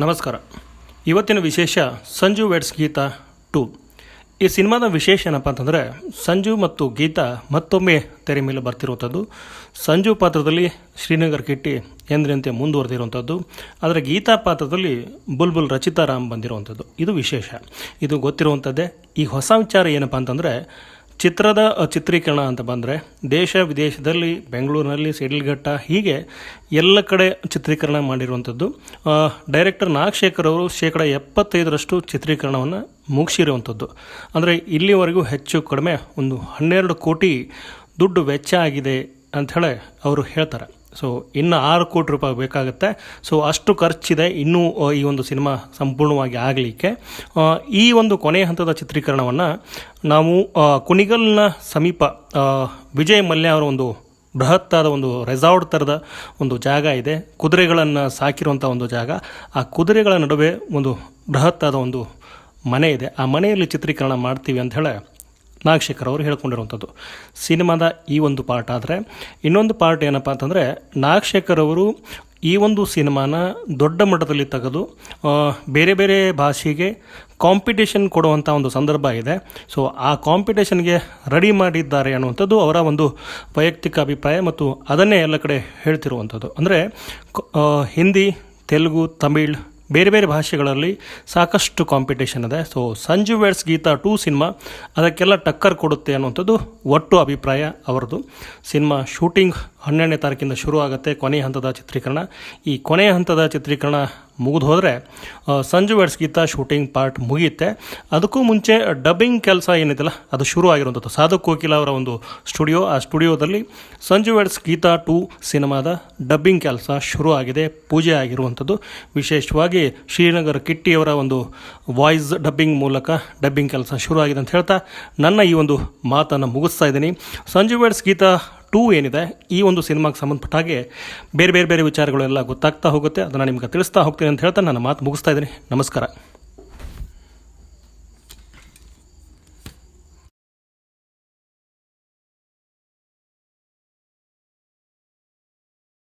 ನಮಸ್ಕಾರ. ಇವತ್ತಿನ ವಿಶೇಷ ಸಂಜು ವೆಡ್ಸ್ ಗೀತಾ ಟು. ಈ ಸಿನಿಮಾದ ವಿಶೇಷ ಏನಪ್ಪ ಅಂತಂದರೆ, ಸಂಜು ಮತ್ತು ಗೀತಾ ಮತ್ತೊಮ್ಮೆ ತೆರೆ ಮೇಲೆ ಬರ್ತಿರುವಂಥದ್ದು. ಸಂಜು ಪಾತ್ರದಲ್ಲಿ ಶ್ರೀನಗರ್ ಕಿಟ್ಟಿ ಎಂದಿನಂತೆ ಮುಂದುವರೆದಿರುವಂಥದ್ದು. ಆದರೆ ಗೀತಾ ಪಾತ್ರದಲ್ಲಿ ಬುಲ್ಬುಲ್ ರಚಿತಾ ರಾಮ್ ಬಂದಿರುವಂಥದ್ದು. ಇದು ವಿಶೇಷ. ಇದು ಗೊತ್ತಿರುವಂಥದ್ದೇ ಈ ಹೊಸ ವಿಚಾರ ಏನಪ್ಪ ಅಂತಂದರೆ ಚಿತ್ರದ ಚಿತ್ರೀಕರಣ ಅಂತ ಬಂದರೆ ದೇಶ ವಿದೇಶದಲ್ಲಿ, ಬೆಂಗಳೂರಿನಲ್ಲಿ, ಸಿಡಿಲ್ಘಟ್ಟ ಹೀಗೆ ಎಲ್ಲ ಕಡೆ ಚಿತ್ರೀಕರಣ ಮಾಡಿರುವಂಥದ್ದು ಡೈರೆಕ್ಟರ್ ನಾಗಶೇಖರ್ ಅವರು ಶೇಕಡ ಎಪ್ಪತ್ತೈದರಷ್ಟು ಚಿತ್ರೀಕರಣವನ್ನು ಮುಗಿಸಿರುವಂಥದ್ದು ಅಂದರೆ ಇಲ್ಲಿವರೆಗೂ ಹೆಚ್ಚು ಕಡಿಮೆ ಒಂದು ಹನ್ನೆರಡು ಕೋಟಿ ದುಡ್ಡು ವೆಚ್ಚ ಆಗಿದೆ ಅಂಥೇಳಿ ಅವರು ಹೇಳ್ತಾರೆ. ಸೊ ಇನ್ನು ಆರು ಕೋಟಿ ರೂಪಾಯಿ ಬೇಕಾಗುತ್ತೆ. ಸೊ ಅಷ್ಟು ಖರ್ಚಿದೆ. ಇನ್ನೂ ಈ ಒಂದು ಸಿನಿಮಾ ಸಂಪೂರ್ಣವಾಗಿ ಆಗಲಿಕ್ಕೆ. ಈ ಒಂದು ಕೊನೆಯ ಹಂತದ ಚಿತ್ರೀಕರಣವನ್ನು ನಾವು ಕುಣಿಗಲ್ನ ಸಮೀಪ ವಿಜಯ್ ಮಲ್ಯ ಅವರ ಒಂದು ಬೃಹತ್ತಾದ ಒಂದು ರೆಸಾರ್ಟ್ ಥರದ ಒಂದು ಜಾಗ ಇದೆ. ಕುದುರೆಗಳನ್ನು ಸಾಕಿರುವಂಥ ಒಂದು ಜಾಗ. ಆ ಕುದುರೆಗಳ ನಡುವೆ ಒಂದು ಬೃಹತ್ತಾದ ಒಂದು ಮನೆ ಇದೆ. ಆ ಮನೆಯಲ್ಲಿ ಚಿತ್ರೀಕರಣ ಮಾಡ್ತೀವಿ ಅಂತ ಹೇಳಿ ನಾಗಶೇಖರ್ ಅವರು ಹೇಳ್ಕೊಂಡಿರುವಂಥದ್ದು. ಸಿನಿಮಾದ ಈ ಒಂದು ಪಾರ್ಟ್ ಆದರೆ, ಇನ್ನೊಂದು ಪಾರ್ಟ್ ಏನಪ್ಪ ಅಂತಂದರೆ, ನಾಗಶೇಖರ್ ಅವರು ಈ ಒಂದು ಸಿನಿಮಾನ ದೊಡ್ಡ ಮಟ್ಟದಲ್ಲಿ ತೆಗೆದು ಬೇರೆ ಬೇರೆ ಭಾಷೆಗೆ ಕಾಂಪಿಟೇಷನ್ ಕೊಡುವಂಥ ಒಂದು ಸಂದರ್ಭ ಇದೆ. ಸೊ ಆ ಕಾಂಪಿಟೇಷನ್ಗೆ ರೆಡಿ ಮಾಡಿದ್ದಾರೆ ಅನ್ನುವಂಥದ್ದು ಅವರ ಒಂದು ವೈಯಕ್ತಿಕ ಅಭಿಪ್ರಾಯ ಮತ್ತು ಅದನ್ನೇ ಎಲ್ಲ ಕಡೆ ಹೇಳ್ತಿರುವಂಥದ್ದು. ಅಂದರೆ ಹಿಂದಿ, ತೆಲುಗು, ತಮಿಳ್ ಬೇರೆ ಬೇರೆ ಭಾಷೆಗಳಲ್ಲಿ ಸಾಕಷ್ಟು ಕಾಂಪಿಟೇಷನ್ ಇದೆ. So Sanju weds Geetha two cinema, ಅದಕ್ಕೆಲ್ಲ ಟಕ್ಕರ್ ಕೊಡುತ್ತೆ ಅನ್ನುವಂಥದ್ದು ಒಟ್ಟು ಅಭಿಪ್ರಾಯ ಅವರದು ಸಿನಿಮಾ ಶೂಟಿಂಗ್ ಹನ್ನೆರಡನೇ ತಾರೀಕಿಂದ ಶುರು ಆಗುತ್ತೆ ಕೊನೆಯ ಹಂತದ ಚಿತ್ರೀಕರಣ. ಈ ಕೊನೆಯ ಹಂತದ ಚಿತ್ರೀಕರಣ ಮುಗಿದು ಹೋದರೆ Sanju weds Geetha shooting part ಮುಗಿಯುತ್ತೆ. ಅದಕ್ಕೂ ಮುಂಚೆ ಡಬ್ಬಿಂಗ್ ಕೆಲಸ ಏನಿದೆಯಲ್ಲ, ಅದು ಶುರು ಆಗಿರುವಂಥದ್ದು. ಸಾಧು ಕೋಕಿಲ ಅವರ ಒಂದು ಸ್ಟುಡಿಯೋ ಆ ಸ್ಟುಡಿಯೋದಲ್ಲಿ ಸಂಜು ವೆಡ್ಸ್ ಗೀತಾ ಟು ಸಿನಿಮಾದ ಡಬ್ಬಿಂಗ್ ಕೆಲಸ ಶುರು ಆಗಿದೆ, ಪೂಜೆ ಆಗಿರುವಂಥದ್ದು. ವಿಶೇಷವಾಗಿ ಶ್ರೀನಗರ್ ಕಿಟ್ಟಿಯವರ ಒಂದು ವಾಯ್ಸ್ ಡಬ್ಬಿಂಗ್ ಮೂಲಕ ಡಬ್ಬಿಂಗ್ ಕೆಲಸ ಶುರು ಆಗಿದೆ ಅಂತ ಹೇಳ್ತಾ, ನನ್ನ ಈ ಒಂದು ಮಾತನ್ನು ಮುಗಿಸ್ತಾ ಇದ್ದೀನಿ. ಸಂಜು ವೆಡ್ಸ್ ಗೀತಾ ಟೂ ಏನಿದೆ ಈ ಒಂದು ಸಿನಿಮಾಗೆ ಸಂಬಂಧಪಟ್ಟ ಹಾಗೆ ಬೇರೆ ಬೇರೆ ಬೇರೆ ವಿಚಾರಗಳೆಲ್ಲ ಗೊತ್ತಾಗ್ತಾ ಹೋಗುತ್ತೆ. ಅದನ್ನು ನಿಮ್ಗೆ ತಿಳಿಸ್ತಾ ಹೋಗ್ತೀನಿ ಅಂತ ಹೇಳ್ತಾ ನನ್ನ ಮಾತು ಮುಗಿಸ್ತಾ ಇದ್ದೀನಿ. ನಮಸ್ಕಾರ.